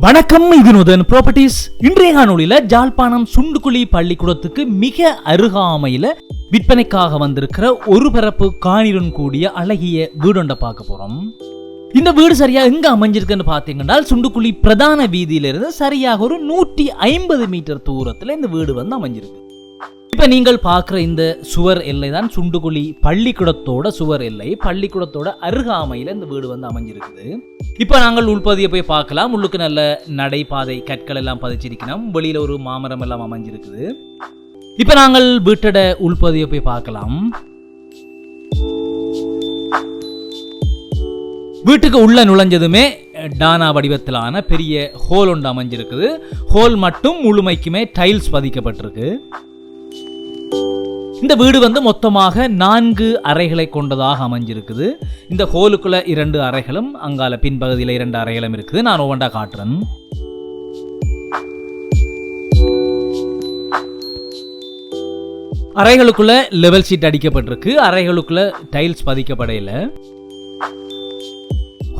வணக்கம் இது நுதன் ப்ராப்பர்ட்டிஸ் இன்றைய காணொலியில ஜாழ்ப்பாணம் சுண்டுக்குழி பள்ளிக்கூடத்துக்கு மிக அருகாமையில விற்பனைக்காக வந்திருக்கிற ஒரு பரப்பு காணியுடன் கூடிய அழகிய வீடொண்ட பார்க்க போறோம். இந்த வீடு சரியா எங்க அமைஞ்சிருக்குன்னு பாத்தீங்கன்னா சுண்டுக்குழி பிரதான வீதியிலிருந்து சரியாக ஒரு நூற்றி ஐம்பது மீட்டர் தூரத்துல இந்த வீடு வந்து அமைஞ்சிருக்கு. இப்ப நீங்கள் பார்க்குற இந்த சுவர் எல்லை தான் சுண்டுகுழி பள்ளிக்கூடத்தோட சுவர் எல்லை. பள்ளிக்கூடத்தோட அருகாமையில இந்த வீடு வந்து அமைஞ்சிருக்குது. இப்போ நாங்கள் உள்பதியை போய் பார்க்கலாம். உள்ளுக்கு நல்ல நடைபாதை கற்கள் எல்லாம் பதிச்சிருக்கணும். வெளியில ஒரு மாமரம் எல்லாம் அமைஞ்சிருக்குது. இப்போ நாங்கள் வீட்டோட உள்பதியை போய் பார்க்கலாம். வீட்டுக்கு உள்ள நுழைஞ்சதுமே டானா வடிவத்திலான பெரிய ஹோல் ஒன்று அமைஞ்சிருக்குது. ஹோல் மட்டும் முழுமைக்குமே டைல்ஸ் பதிக்கப்பட்டிருக்கு. இந்த வீடு வந்து மொத்தமாக நான்கு அறைகளை கொண்டதாக அமைஞ்சிருக்குது. இந்த ஹோலுக்குள்ள இரண்டு அறைகளும் அங்கால பின்பகுதியில் இரண்டு அறைகளும் இருக்குது. நான் ஒவ்வொன்றா காட்டுறேன். அறைகளுக்குள்ள லெவல் ஷீட் அடிக்கப்பட்டிருக்கு. அறைகளுக்குள்ள டைல்ஸ் பதிக்கப்படையில.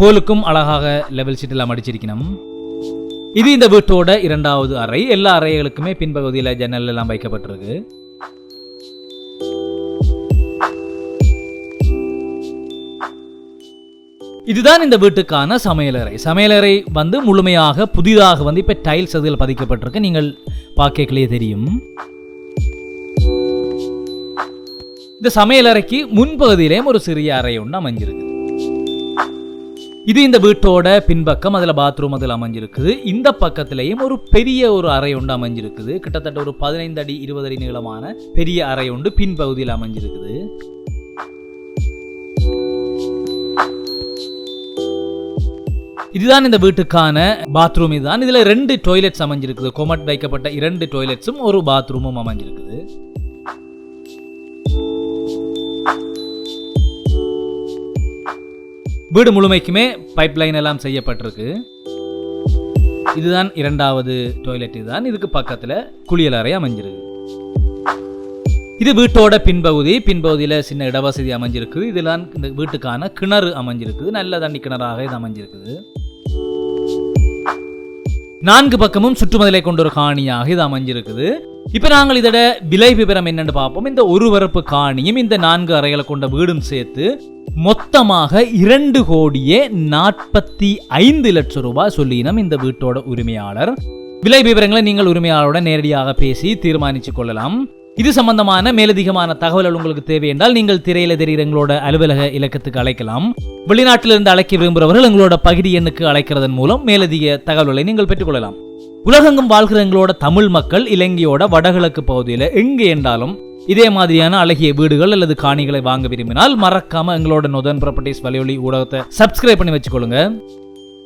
ஹோலுக்கும் அழகாக லெவல் ஷீட் எல்லாம் அடிச்சிருக்கணும். இது இந்த வீட்டோட இரண்டாவது அறை. எல்லா அறைகளுக்குமே பின்பகுதியில் ஜன்னல் எல்லாம் வைக்கப்பட்டிருக்கு. இதுதான் இந்த வீட்டுக்கான சமையலறை. சமையலறை வந்து முழுமையாக புதிதாக வந்து இப்போ டைல்ஸ் அதில் பதிக்கப்பட்டிருக்கு. நீங்கள் பார்க்கலையே தெரியும். இந்த சமையலறைக்கு முன்பகுதியிலேயும் ஒரு சிறிய அறை ஒன்று அமைஞ்சிருக்கு இது இந்த வீட்டோட பின்பக்கம் அதில் பாத்ரூம் அதில் அமைஞ்சிருக்குது. இந்த பக்கத்திலையும் ஒரு பெரிய ஒரு அறை ஒன்று அமைஞ்சிருக்குது. கிட்டத்தட்ட ஒரு பதினைந்து அடி இருபது அடி நீளமான பெரிய அறை ஒன்று பின்பகுதியில் அமைஞ்சிருக்குது. இதுதான் இந்த வீட்டுக்கான பாத்ரூம் இதுதான். இதுல ரெண்டு டாய்லெட்ஸ் அமைஞ்சிருக்குது. கொமட் வைக்கப்பட்ட இரண்டு டாய்லெட்ஸும் ஒரு பாத்ரூமும் அமைஞ்சிருக்குது. வீடு முழுமைக்குமே பைப் லைன் எல்லாம் செய்யப்பட்டிருக்கு. இதுதான் இரண்டாவது டாய்லெட் இதுதான். இதுக்கு பக்கத்துல குளியல் அறை அமைஞ்சிருக்கு. இது வீட்டோட பின்பகுதி. பின்பகுதியில் சின்ன இடவசதி அமைஞ்சிருக்குது இதெல்லாம் இந்த வீட்டுக்கான கிணறு அமைஞ்சிருக்குது. நல்ல தண்ணி கிணறாக இது அமைஞ்சிருக்குது. நான்கு பக்கமும் சுற்றுமதிலை கொண்ட ஒரு காணியாக இது அமைஞ்சிருக்குது. இப்ப நாங்கள் இதோட விலை விவரம் என்னன்னு பார்ப்போம். இந்த ஒரு வரப்பு காணியும் இந்த நான்கு அறைகளை கொண்ட வீடும் சேர்த்து மொத்தமாக இரண்டு கோடியே நாற்பத்தி ஐந்து லட்சம் ரூபாய் சொல்லினோம் இந்த வீட்டோட உரிமையாளர். விலை விவரங்களை நீங்கள் உரிமையாளருடன் நேரடியாக பேசி தீர்மானித்துக் கொள்ளலாம். இது சம்பந்தமான மேலதிகமான தகவல்கள் உங்களுக்கு தேவை என்றால் நீங்கள் திரையில தெரிகிற எங்களோட அலுவலக இலக்கத்துக்கு அழைக்கலாம். வெளிநாட்டிலிருந்து அழைக்க விரும்புகிறவர்கள் எங்களோட பகுதி எண்ணுக்கு அழைக்கிறதன் மூலம் மேலதிக தகவல்களை நீங்கள் பெற்றுக்கொள்ளலாம். உலகெங்கும் வாழ்கிற எங்களோட தமிழ் மக்கள் இலங்கையோட வடகிழக்கு பகுதியில் எங்கே என்றாலும் இதே மாதிரியான அழகிய வீடுகள் அல்லது காணிகளை வாங்க விரும்பினால் மறக்காம எங்களோட நொதன் ப்ராப்பர்ட்டிஸ் வலையொலி ஊடகத்தை சப்ஸ்கிரைப் பண்ணி வச்சுக்கொள்ளுங்க.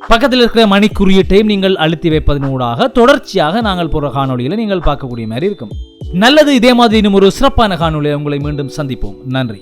பக்கத்தில் இருக்கிற மணி குறியீட்டையும் நீங்கள் அழுத்தி வைப்பதன் ஊடாக தொடர்ச்சியாக நாங்கள் போற காணொளிகளை நீங்கள் பார்க்கக்கூடிய மாதிரி இருக்கும். நல்லது இதே மாதிரி இன்னும் ஒரு சிறப்பான காணொலியை உங்களை மீண்டும் சந்திப்போம். நன்றி.